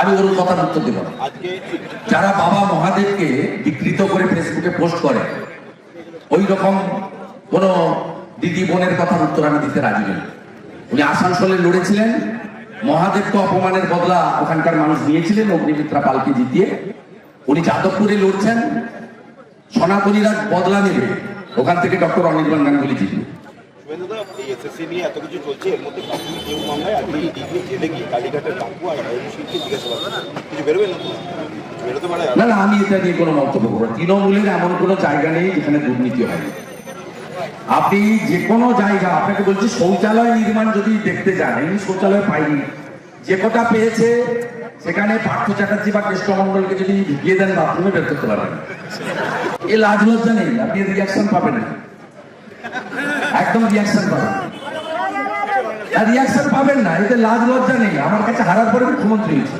আমি ওর কথার উত্তর দেব না। যারা বাবা মহাদেবকে বিকৃত করে ফেসবুকে পোস্ট করে ওই রকম কোন দিদি বোনের কথার উত্তর আমি দিতে রাজি নই। উনি আসানসোলে লড়েছিলেন মহাদেবকে অপমানের বদলা ওখানকার মানুষ নিয়েছিলেন অগ্নিমিত্রা পালকে জিতিয়ে। উনি যাদবপুরে লড়ছেন সনাতনীরা বদলা নেবে ওখান থেকে ডক্টর অনির্বাণ গাঙ্গুলি জিতবে। না না আমি এটা নিয়ে কোনো মন্তব্য করব তৃণমূলের এমন কোনো জায়গা নেই যেখানে দুর্নীতি হয়। আপনি যে কোনো জায়গা, আপনাকে বলছি শৌচালয় নির্মাণ যদি দেখতে যান, এমনি শৌচালয় পাইনি, যে কটা পেয়েছে, সেখানে পার্থ চ্যাটার্জি বা কৃষ্ণমন্ডলকে যদি ঢুকিয়ে দেন, বাথরুমে বের করতে পারবেন। এ লাজ লজ্জা নেই, আপনি রিয়াকশন পাবেন না। একদম রিয়াকশন পাবেন আর রিয়াকশন পাবেন না, এতে লাজ লজ্জা নেই। আমার কাছে হারার পরে মুখ্যমন্ত্রী হয়েছে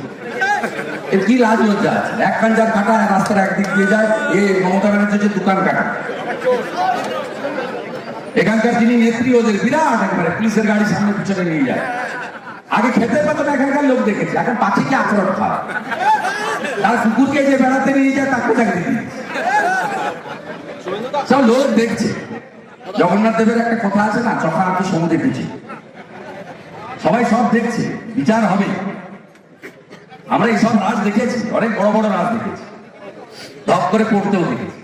এর কি লাজ লজ্জা এক কান যার কাটা, রাস্তার একদিক দিয়ে যায়, এ মমতা ব্যানার্জি দোকান কাটা। এখানকার যিনি নেত্রী, ওদের বিরাট একবারে পুলিশের গাড়ি সামনে পিছনে নিয়ে যায়। আগে খেতে পেত না এখানকার লোক দেখেছে, এখন পাখিকে আচরণ খায়? তার কুকুরকে যে বেড়াতে নিয়ে যায় তাকে দিয়ে শুভেন্দুদা সব লোক দেখছে। জগন্নাথ দেবের একটা কথা আছে না চোখা আমি সমু দেখেছি সবাই সব দেখছে বিচার হবে। আমরা এইসব রাজ দেখেছি অনেক বড় বড় রাজ দেখেছি। ধপ করে পড়তেও দেখেছি।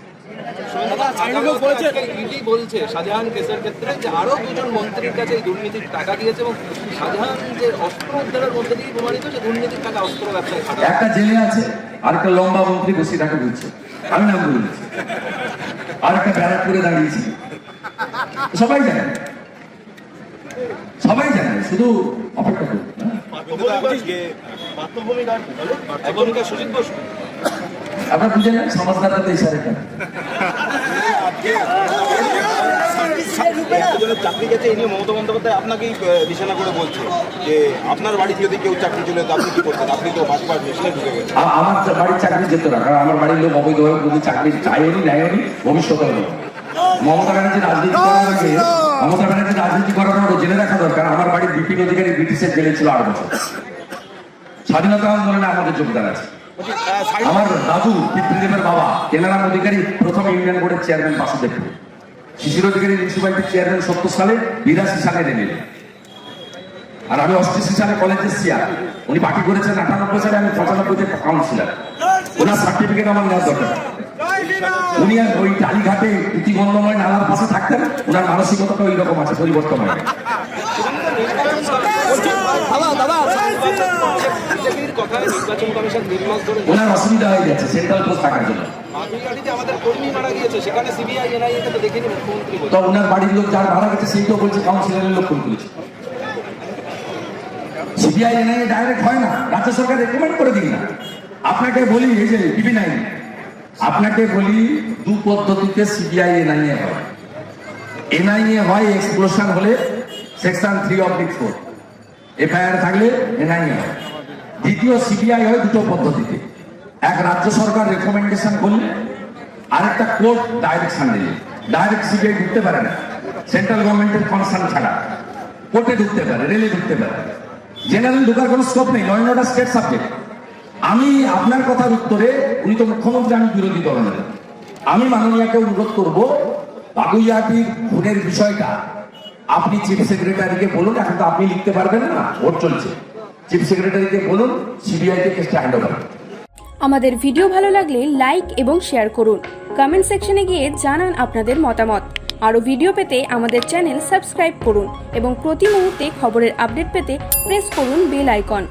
দাদা সাইনিক ঘোষ বলেছে। ইডি বলছে শাহজাহান কেসের ক্ষেত্রে যে আরও দুজন মন্ত্রীর কাছে এই দুর্নীতির টাকা দিয়েছে এবং শাহজাহান যে অস্ত্র উদ্ধারের মধ্যে দিয়ে প্রমাণিত যে দুর্নীতির টাকা অস্ত্র ব্যবসায় একটা জেলে আছে আর একটা লম্বা মন্ত্রী বসে তাকে বলছে। আমি নাম বলে দিচ্ছি আর একটা ব্যারাকপুরে দাঁড়িয়েছি। সবাই জানে। সবাই জানে শুধু অপেক্ষা করুন বসু। আপনার বুঝে নেন ইশারে কেন চাকরি গেছে এই নিয়ে মমতা বন্দ্যোপাধ্যায় আপনাকেই নিশানা করে বলছে যে আপনার বাড়িতে যদি কেউ চাকরি চলে যেত আপনি কি করতেন আপনি তো ভাজপার মেশিনে ঢুকে গেছেন। আমার বাড়ির চাকরি যেত না কারণ আমার বাড়ির লোক অবৈধভাবে চাকরি চায়নি নেয়নি ভবিষ্যতে নেই মমতা ব্যানার্জি রাজনীতি করার আগে মমতা ব্যানার্জি রাজনীতি করার আগে জেনে রাখা দরকার আমার বাড়ির বিপিন অধিকারী ব্রিটিশের জেলে ছিল আট বছর। স্বাধীনতা আন্দোলনে আমাদের যোগদান আছে। আমার দাদু পিতৃদেবের বাবা কেনারাম অধিকারী প্রথম ইউনিয়ন বোর্ডের চেয়ারম্যান বাসুদেবপুর শিশির অধিকারী মিউনিসিপ্যালিটির চেয়ারম্যান সত্তর সালে বিরাশি সালে নেমে আর আমি অষ্টাশি সালে কলেজের চেয়ার উনি পার্টি করেছেন আটানব্বই সালে আমি পঁচানব্বইতে কাউন্সিলর ওনার সার্টিফিকেট আমার নেওয়ার দরকার। উনি আর ওই টালিঘাটে ইতিগন্ধময় নালার পাশে থাকতেন ওনার মানসিকতাটা ওই রকম আছে পরিবর্তন হয় বিজেপির কথায় নির্বাচন কমিশন নির্মাস ধরে ওনার অসুবিধা হয়ে যাচ্ছে সেন্ট্রাল পোস্ট থাকার জন্য। আমাদের কর্মী মারা গিয়েছে সেখানে সিবিআই এনআইএ কে তো দেখিনি মুখ্যমন্ত্রী বলে তো ওনার বাড়ির লোক যার ভাড়া গেছে বলছে কাউন্সিলরের লোক ফোন করেছে। সিবিআই এনআইএ ডাইরেক্ট হয় না রাজ্য সরকার রেকমেন্ড করে দিন না। আপনাকে বলি এই যে টিভি নাইন আপনাকে বলি, দু পদ্ধতিতে সিবিআই এনআইএ হয়। এনআইএ হয় এক্সপ্লোশন হলে সেকশন থ্রি অফ ডিক ফোর এফআইআর থাকলে এনআইএ হয়। দ্বিতীয় সিবিআই হয় দুটো পদ্ধতিতে। এক রাজ্য সরকার রেকমেন্ডেশন করলে, আরেকটা কোর্ট ডাইরেকশন দিলে। ডাইরেক্ট সিবিআই ঢুকতে পারে না। সেন্ট্রাল গভর্নমেন্টের কনসার্ন ছাড়া। কোর্টে ঢুকতে পারে রেলে ঢুকতে পারে। জেনারেল ঢুকার কোনো স্কোপ নেই। নয় নটা স্টেট সাবজেক্ট আমি আপনার কথার উত্তরে উনি তো মুখ্যমন্ত্রী, আমি বিরোধী দলের আমি মাননীয়াকে অনুরোধ করব বাগুইয়াটির খুনের বিষয়টা আপনি চিফ সেক্রেটারিকে বলুন, এখন তো আপনি লিখতে পারবেন না, ভোট চলছে। চিফ সেক্রেটারিকে বলুন সিবিআই কে কেসটা হ্যান্ড ওভার। আমাদের ভিডিও ভালো লাগলে লাইক এবং শেয়ার করুন। কমেন্ট সেকশনে গিয়ে জানান আপনাদের মতামত। আরও ভিডিও পেতে আমাদের চ্যানেল সাবস্ক্রাইব করুন এবং প্রতি মুহূর্তে খবরের আপডেট পেতে প্রেস করুন বেল আইকন।